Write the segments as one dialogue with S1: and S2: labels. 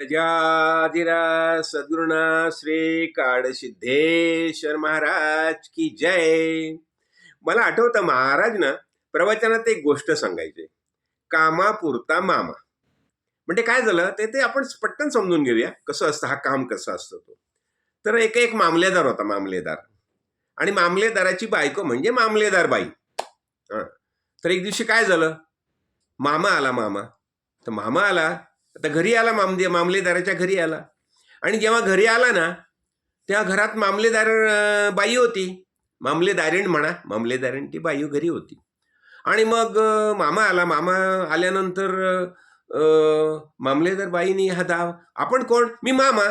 S1: गजाधिरा सद्गुरुना श्री काडसिद्धेश्वर महाराज की जय. मला आठवतं महाराज ना प्रवचनात एक गोष्ट सांगायचे. कामापुरता मामा. म्हणजे काय झालं? ते ते आपण पटकन समजून घेऊया कसं असतं हा काम कसं असतं तो. तर एक एक मामलेदार होता मामलेदार. आणि मामलेदाराची बायको म्हणजे मामलेदार बाई. हां. तर एक दिवशी काय झालं? मामा आला मामा. तर मामा आला. आता घरी आला मामदे मामलेदाराच्या घरी आला. आणि जेव्हा घरी आला ना तेव्हा घरात मामलेदार बाई होती. मामलेदारीण म्हणा मामलेदारीण ती बाई घरी होती. आणि मग मामा आला. मामा आल्यानंतर मामलेदार बाईनी हा दाव आपण कोण? मी मामा.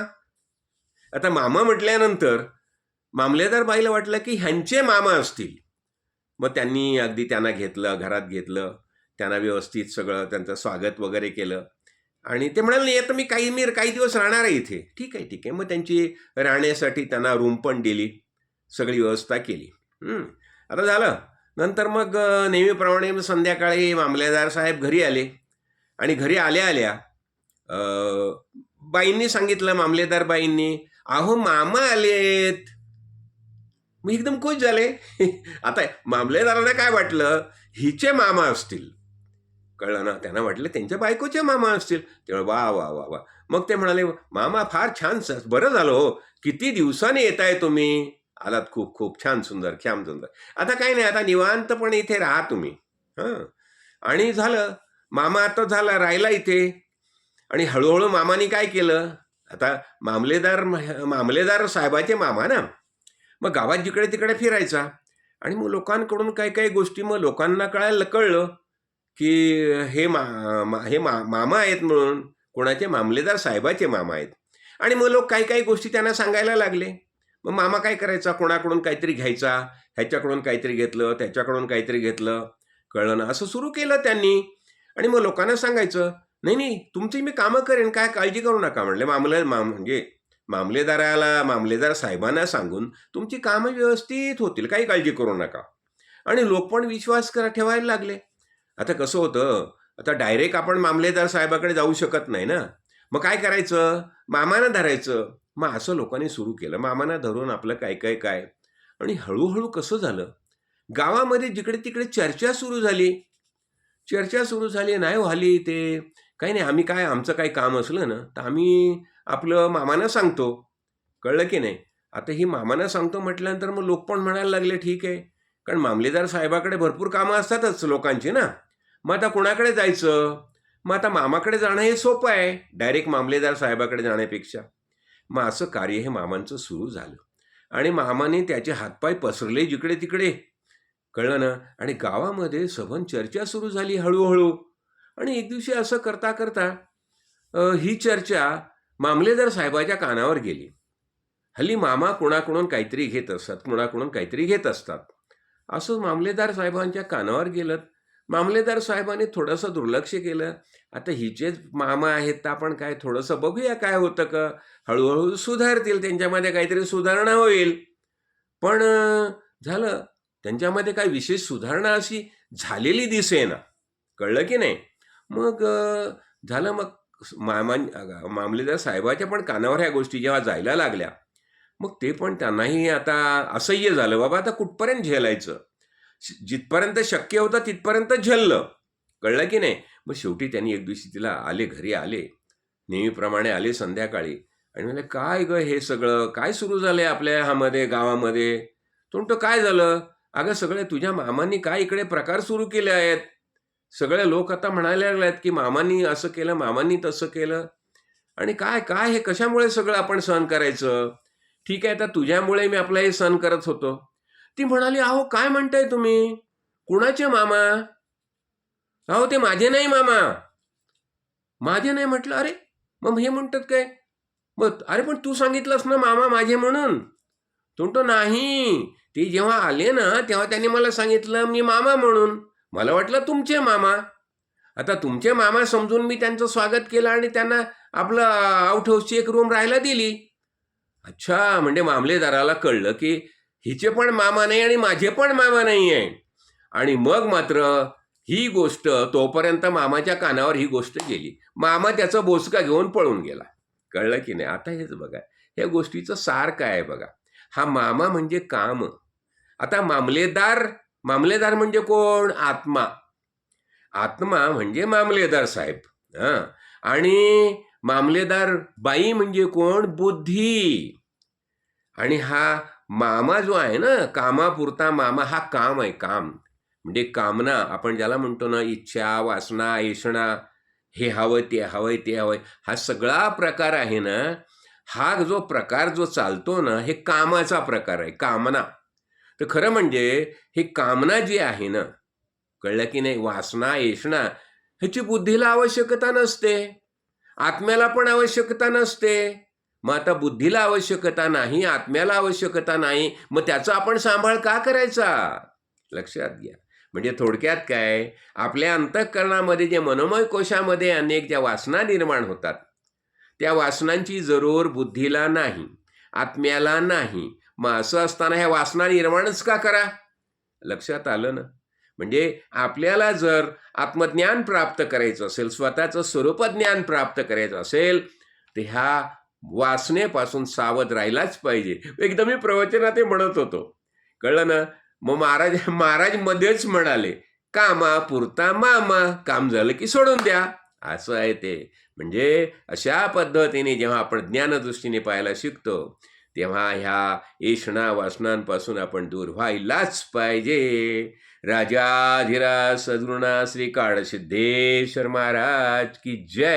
S1: आता मामा म्हटल्यानंतर मामलेदार बाईला वाटलं की ह्यांचे मामा असतील. मग त्यांनी अगदी त्यांना घेतलं घरात घेतलं. त्यांना व्यवस्थित सगळं त्यांचं स्वागत वगैरे केलं. आणि ते म्हणाले नाही आता मी काही मी काही दिवस राहणार आहे इथे. ठीक आहे ठीक आहे. मग त्यांची राहण्यासाठी त्यांना रूम पण दिली सगळी व्यवस्था केली. आता झालं. नंतर मग नेहमीप्रमाणे संध्याकाळी मामलेदार साहेब घरी आले. आणि घरी आल्या आल्या बाईंनी सांगितलं मामलेदार बाईंनी अहो मामा आलेत. मग एकदम खुश झाले. आता मामलेदारांना काय वाटलं? हिचे मामा असतील. कळलं ना? त्यांना वाटलं त्यांच्या बायकोचे मामा असतील. तेव्हा वा वा वा वा. मग ते म्हणाले मामा फार छान स- बरं झालं हो. किती दिवसांनी येताय तुम्ही? आलात खूप खूप छान सुंदर छान सुंदर. आता काही नाही आता निवांतपणे इथे राहा तुम्ही. हां. आणि झालं. मामा आता झाला राहिला इथे. आणि हळूहळू मामाने काय केलं? आता मामलेदार मामलेदार साहेबाचे मामा ना? मग गावात जिकडे तिकडे फिरायचा. आणि मग लोकांकडून काही काही गोष्टी मग लोकांना कळायला कळलं. की हे मा मा- हे मा मामा आहेत म्हणून कोणाचे मामलेदार साहेबाचे मामा आहेत. आणि मग लोक काही काही गोष्टी त्यांना सांगायला लागले. मग मामा काय करायचा? कोणाकडून काहीतरी घ्यायचा? ह्याच्याकडून काहीतरी घेतलं? त्याच्याकडून काहीतरी घेतलं? कळलं ना. असं सुरू केलं त्यांनी. आणि मग लोकांना सांगायचं नाही नाही तुमची मी कामं करेन. काय काळजी करू नका. म्हणले मामले माम म्हणजे मामलेदाराला मामलेदार साहेबांना सांगून तुमची कामं व्यवस्थित होतील. काही काळजी करू नका. आणि लोक पण विश्वास करा ठेवायला लागले. आता कसं होतं आता डायरेक्ट आपण मामलेदार साहेबाकडे जाऊ शकत नाही ना. मग काय करायचं? मामानं धरायचं. मग असं लोकांनी सुरू केलं. मामानं धरून आपलं काय काय काय? आणि हळूहळू कसं झालं? गावामध्ये जिकडे तिकडे चर्चा सुरू झाली. चर्चा सुरू झाली नाही व्हाली ते. काही नाही आम्ही काय आमचं काही काम असलं ना तर आम्ही आपलं मामानं सांगतो. कळलं की नाही? आता ही मामानं सांगतो म्हटल्यानंतर मग लोक पण म्हणायला लागले ठीक आहे. कारण मामलेदार साहेबाकडे भरपूर कामं असतातच लोकांची ना. मग आता कुणाकडे जायचं? मग आता मामाकडे जाणं हे सोपं आहे. डायरेक्ट मामलेदार साहेबाकडे जाण्यापेक्षा. मग असं कार्य हे मामांचं सुरू झालं. आणि मामाने त्याचे हातपाय पसरले जिकडे तिकडे. कळलं ना? आणि गावामध्ये सभन चर्चा सुरू झाली हळूहळू. आणि एक दिवशी असं करता करता ही चर्चा मामलेदार साहेबाच्या कानावर गेली. हल्ली मामा कोणाकडून काहीतरी घेत असतात कोणाकडून काहीतरी घेत असतात. असं मामलेदार साहेबांच्या कानावर गेलं. मामलेदार साहेबांनी थोडंसं दुर्लक्ष केलं. आता हिचेच मामा आहेत तर आपण काय थोडंसं बघूया काय होतं का? हळूहळू सुधारतील त्यांच्यामध्ये काहीतरी सुधारणा होईल. पण झालं. त्यांच्यामध्ये काय विशेष सुधारणा अशी झालेली दिसेना. कळलं की नाही? मग झालं मग मामा मामलेदार साहेबाच्या पण कानावर ह्या गोष्टी जेव्हा जायला लागल्या मग ते पण त्यांनाही आता असह्य झालं. बाबा आता कुठपर्यंत झेलायचं? जिथपर्यंत शक्य होतं तिथपर्यंत झेललं. कळलं की नाही? मग शेवटी त्यांनी एक दिवशी तिला आले घरी आले. नेहमीप्रमाणे आले संध्याकाळी. आणि म्हणले काय ग हे सगळं? काय सुरू झालंय आपल्या ह्यामध्ये गावामध्ये? तो म्हणतो काय झालं? अगं सगळे तुझ्या मामांनी काय इकडे प्रकार सुरू केले आहेत? सगळे लोक आता म्हणायला लागले आहेत की मामांनी असं केलं मामांनी तसं केलं. आणि काय काय हे कशामुळे सगळं आपण सहन करायचं? ठीक आहे तर तुझ्यामुळे मी आपलं हे सहन करत होतो. ती म्हणाली अहो काय म्हणताय तुम्ही? कुणाचे मामा? अहो ते माझे नाही मामा. माझे नाही? म्हटलं अरे मग हे म्हणतात काय? मग अरे पण तू सांगितलंस ना मामा माझे म्हणून. तो नाही. ते जेव्हा आले ना तेव्हा त्यांनी मला सांगितलं मी मामा म्हणून. मला वाटलं तुमचे मामा. आता तुमचे मामा समजून मी त्यांचं स्वागत केलं आणि त्यांना आपलं आउट हाऊसची एक रूम राहायला दिली. अच्छा म्हणजे मामलेदाराला कळलं की हिचे पण मामा नाही आणि माझे पण मामा नाही आहे आणि मग मात्र ही गोष्ट तोपर्यंत मामाच्या कानावर ही गोष्ट गेली. मामा त्याचा बोचका घेऊन पळून गेला. कळलं की नाही? आता हेच बघा. ह्या गोष्टीचं सार काय आहे बघा? हा मामा म्हणजे काम. आता मामलेदार मामलेदार म्हणजे कोण? आत्मा. आत्मा म्हणजे मामलेदार साहेब. हां. आणि मामलेदार बाई म्हणजे कोण? बुद्धी. आणि हा मामा जो आहे ना कामापुरता मामा हा काम आहे काम. म्हणजे कामना आपण ज्याला म्हणतो ना इच्छा वासना ऐषणा हे हवं ते हवंय ते हवंय हा सगळा प्रकार आहे ना हा जो प्रकार जो चालतो ना हे कामाचा प्रकार आहे कामना. तर खरं म्हणजे हे कामना जी आहे ना कळलं की नाही वासना ऐषणा ह्याची बुद्धीला आवश्यकता नसते. आत्म्याला पण आवश्यकता नसते. मग आता बुद्धीला आवश्यकता नाही आत्म्याला आवश्यकता नाही मग त्याचा आपण सांभाळ का करायचा? लक्षात घ्या. म्हणजे थोडक्यात काय आपल्या अंतःकरणामध्ये जे मनोमय कोशामध्ये अनेक ज्या वासना निर्माण होतात त्या वासनांची जरूर बुद्धीला नाही आत्म्याला नाही. मग असं असताना ह्या वासना निर्माणच का करा? लक्षात आलं ना? म्हणजे आपल्याला जर आत्मज्ञान प्राप्त करायचं असेल स्वतःचं स्वरूपज्ञान प्राप्त करायचं असेल तर ह्या वासनेपासून सावध राहिलाच पाहिजे. एकदा मी प्रवचनात ते म्हणत होतो. कळलं ना? मग महाराज महाराज मध्येच म्हणाले कामा पुरता मामा काम झालं की सोडून द्या. असं आहे ते. म्हणजे अशा पद्धतीने जेव्हा आपण ज्ञानदृष्टीने पाहायला शिकतो तेव्हा ह्या येषणा वासनांपासून आपण दूर व्हायलाच पाहिजे. राजाधिराज सद्गुणा श्री काळसिद्धेश्वर महाराज की जय.